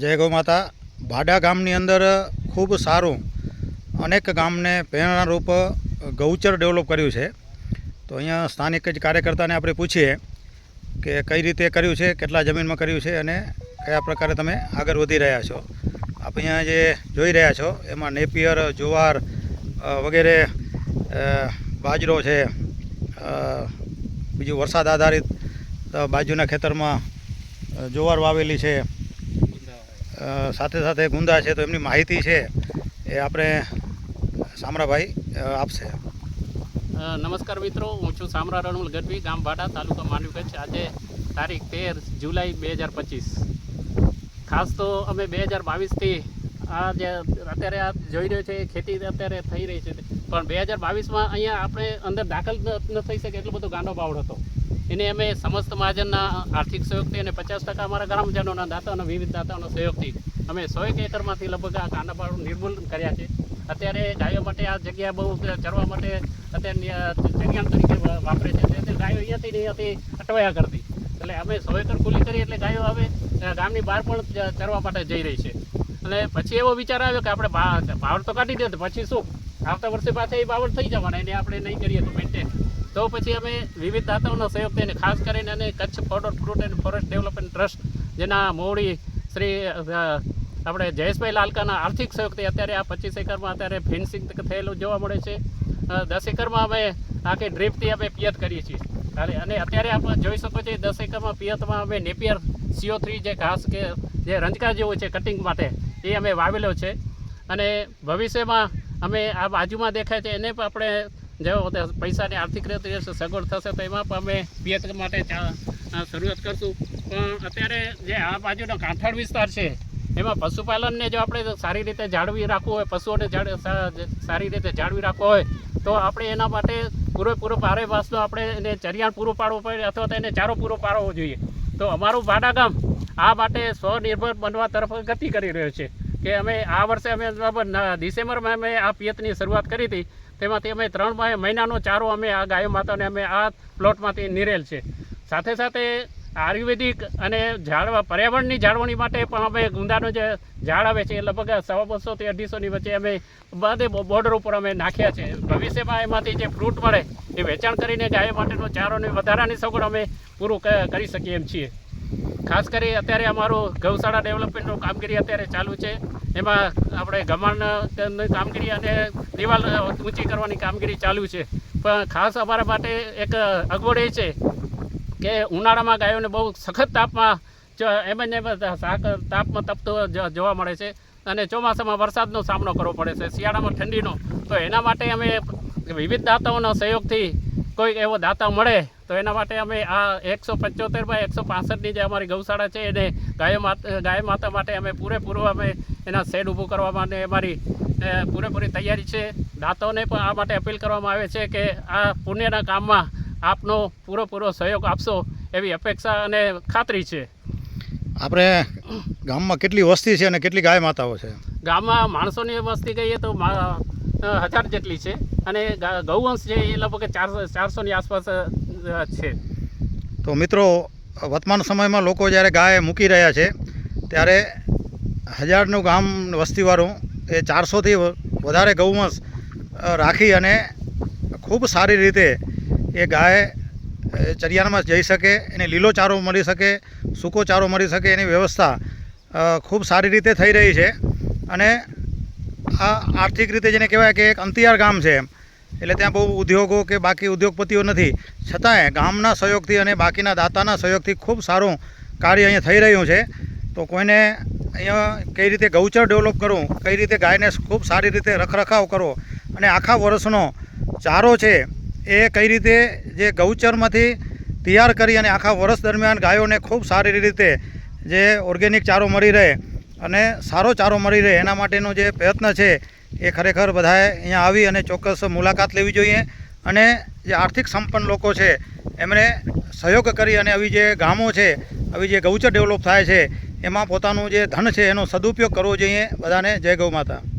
જય ગૌ માતા. ભાડા ગામની અંદર ખૂબ સારું અનેક ગામને પ્રેરણારૂપ ગૌચર ડેવલપ કર્યું છે. તો અહીંયા સ્થાનિક જ કાર્યકર્તાને આપણે પૂછીએ કે કઈ રીતે કર્યું છે, કેટલા જમીનમાં કર્યું છે અને કયા પ્રકારે તમે આગળ વધી રહ્યા છો. આપ અહીંયા જે જોઈ રહ્યા છો, એમાં નેપિયર, જુવાર વગેરે બાજરો છે બીજું વરસાદ આધારિત બાજુના ખેતરમાં જુવાર વાવેલી છે. સાથે સાથે ગુંદા છે, તો એમની માહિતી છે એ આપણે સામરાભાઈ આપશે. નમસ્કાર મિત્રો, હું છું સામરા રણુલ ગઢવી, ગામ ભાડા તાલુકા માંડવી કચ્છ. આજે તારીખ તેર જુલાઈ બે હજાર પચીસ. ખાસ તો અમે બે હજાર બાવીસથી આ જે અત્યારે આ જોઈ રહ્યો છે ખેતી અત્યારે થઈ રહી છે. પણ બે હજાર બાવીસમાં અહીંયા આપણે અંદર દાખલ ન થઈ શકે એટલો બધો ગાંડો બાવળ હતો. એને અમે સમસ્ત મહાજનના આર્થિક સહયોગથી અને પચાસ ટકા અમારા ગ્રામજનોના દાતાઓના વિવિધ દાતાઓના સહયોગથી અમે સો એક એકરમાંથી લગભગ આ કાંડાપાળું નિર્મૂલન કર્યા છે. અત્યારે ગાયો માટે આ જગ્યા બહુ ચરવા માટે અત્યારે જગ્યા તરીકે વાપરે છે. એટલે ગાયો અહીંયાથી ને અહીંયાથી અટવાયા કરતી. એટલે અમે સો એકર ખુલ્લી કરી એટલે ગાયો હવે ગામની બહાર પણ ચરવા માટે જઈ રહી છે. અને પછી એવો વિચાર આવ્યો કે આપણે બાવળ તો કાઢી દે પછી શું? આવતા વર્ષે પાછા એ બાવળ થઈ જવાના. એને આપણે નહીં કરીએ તો મેન્ટેન તો પછી અમે વિવિધ દાતાઓના સહયોગ થઈને ખાસ કરીને અને Kutch photo fruit and forest development trust, જેના મોવડી શ્રી આપણે જયેશભાઈ લાલકાના આર્થિક સહયોગથી અત્યારે આ પચીસ એકરમાં અત્યારે ફેન્સિંગ થયેલું જોવા મળે છે. દસ એકરમાં અમે આખી ડ્રીપથી અમે પિયત કરીએ છીએ. અને અત્યારે આપણે જોઈ શકો છો દસ એકરમાં પિયતમાં અમે નેપિયર સીઓ થ્રી જે ઘાસ કે જે રંજકા જેવું છે કટિંગ માટે, એ અમે વાવેલો છે. અને ભવિષ્યમાં અમે આ બાજુમાં દેખાય છે, એને પણ આપણે જો પૈસાની આર્થિક રીતે સગવડ થશે તો એમાં પણ અમે પિયત માટે શરૂઆત કરશું. પણ અત્યારે જે આ બાજુનો કાંઠાળ વિસ્તાર છે, એમાં પશુપાલનને જો આપણે સારી રીતે જાળવી રાખવું હોય, પશુઓને સારી રીતે જાળવી રાખવો હોય, તો આપણે એના માટે પૂરેપૂરો ભારે વાસનો આપણે એને ચરિયાણ પૂરું પાડવું પડે અથવા તો એને ચારો પૂરો પાડવો જોઈએ. તો અમારું ભાડા ગામ આ માટે સ્વનિર્ભર બનવા તરફ ગતિ કરી રહ્યો છે. કે અમે આ વર્ષે અમે ડિસેમ્બરમાં અમે આ પિયતની શરૂઆત કરી હતી. તેમાંથી અમે ત્રણ મહિ- મહિનાનો ચારો અમે આ ગાયો માતાને અમે આ પ્લોટમાંથી નિરેલ છે. સાથે સાથે આયુર્વેદિક અને ઝાડવા, પર્યાવરણની જાળવણી માટે પણ અમે ગુંદાનો જે ઝાડ આવે છે એ લગભગ સવા બસોથી અઢીસોની વચ્ચે અમે બધે બોર્ડર ઉપર અમે નાખ્યા છે. ભવિષ્યમાં એમાંથી જે ફ્રૂટ મળે એ વેચાણ કરીને ગાયો માટેનો ચારો અને વધારાની સગવડ અમે પૂરું કરી શકીએ એમ છીએ. ખાસ કરી અત્યારે અમારું ગૌશાળા ડેવલપમેન્ટનું કામગીરી અત્યારે ચાલુ છે. એમાં આપણે ગમાણની કામગીરી અને દિવાલ ઊંચી કરવાની કામગીરી ચાલુ છે. પણ ખાસ અમારા માટે એક અગવડ એ છે કે ઉનાળામાં ગાયોને બહુ સખત તાપમાં એમ જ એમ તાપમાં તપતો જોવા મળે છે અને ચોમાસામાં વરસાદનો સામનો કરવો પડે છે, શિયાળામાં ઠંડીનો. તો એના માટે અમે વિવિધ દાતાઓના સહયોગથી કોઈ એવો દાતા મળે તો એના માટે અમે આ એકસો પંચોતેર બાય એકસો પાસઠની જે અમારી ગૌશાળા છે એને ગાય માતા ગાય માતા માટે અમે પૂરેપૂરું અમે એના શેડ ઊભું કરવા માટે અમારી પૂરેપૂરી તૈયારી છે. દાતાઓને પણ આ માટે અપીલ કરવામાં આવે છે કે આ પુણ્યના કામમાં આપનો પૂરેપૂરો સહયોગ આપશો એવી અપેક્ષા અને ખાતરી છે. આપણે ગામમાં કેટલી વસ્તી છે અને કેટલી ગાય માતાઓ છે? ગામમાં માણસોની વસ્તી કહીએ તો હજાર જેટલી છે. અને ગૌવંશ છે એ લગભગ ચારસો ચારસોની આસપાસ છે. તો મિત્રો, વર્તમાન સમયમાં લોકો જ્યારે ગાય મૂકી રહ્યા છે, ત્યારે હજારનું ગામ વસ્તીવાળું એ ચારસોથી વધારે ગૌવંશ રાખી અને ખૂબ સારી રીતે એ ગાય ચરિયાણમાં જઈ શકે, એને લીલો ચારો મળી શકે સૂકો ચારો મળી શકે, એની વ્યવસ્થા ખૂબ સારી રીતે થઈ રહી છે. અને આ આર્થિક રીતે જેને કહેવાય કે એક અંતિયાર ગામ છે એટલે ત્યાં બહુ ઉદ્યોગો કે બાકી ઉદ્યોગપતિઓ નથી. છતાંય ગામના સહયોગથી અને બાકીના દાતાના સહયોગથી ખૂબ સારું કાર્ય અહીંયા થઈ રહ્યું છે. તો કોઈને અહીંયા કઈ રીતે ગૌચર ડેવલપ કરવું કઈ રીતે ગાયને ખૂબ સારી રીતે રખરખાવ કરવો અને આખા વર્ષનો ચારો છે એ કઈ રીતે જે ગૌચરમાંથી તૈયાર કરી અને આખા વર્ષ દરમિયાન ગાયોને ખૂબ સારી રીતે જે ઓર્ગેનિક ચારો મળી રહે અને સારો ચારો મળી રહે. એના માટેનો જે પ્રયત્ન છે એ ખરેખર બધાએ અહીંયા આવી અને ચોક્કસ મુલાકાત લેવી જોઈએ. અને જે આર્થિક સંપન્ન લોકો છે એમણે સહયોગ કરી અને આવી જે ગામો છે, આવી જે ગૌચર ડેવલપ થાય છે, એમાં પોતાનું જે ધન છે એનો સદુપયોગ કરવો જોઈએ. બધાને જય ગૌ માતા.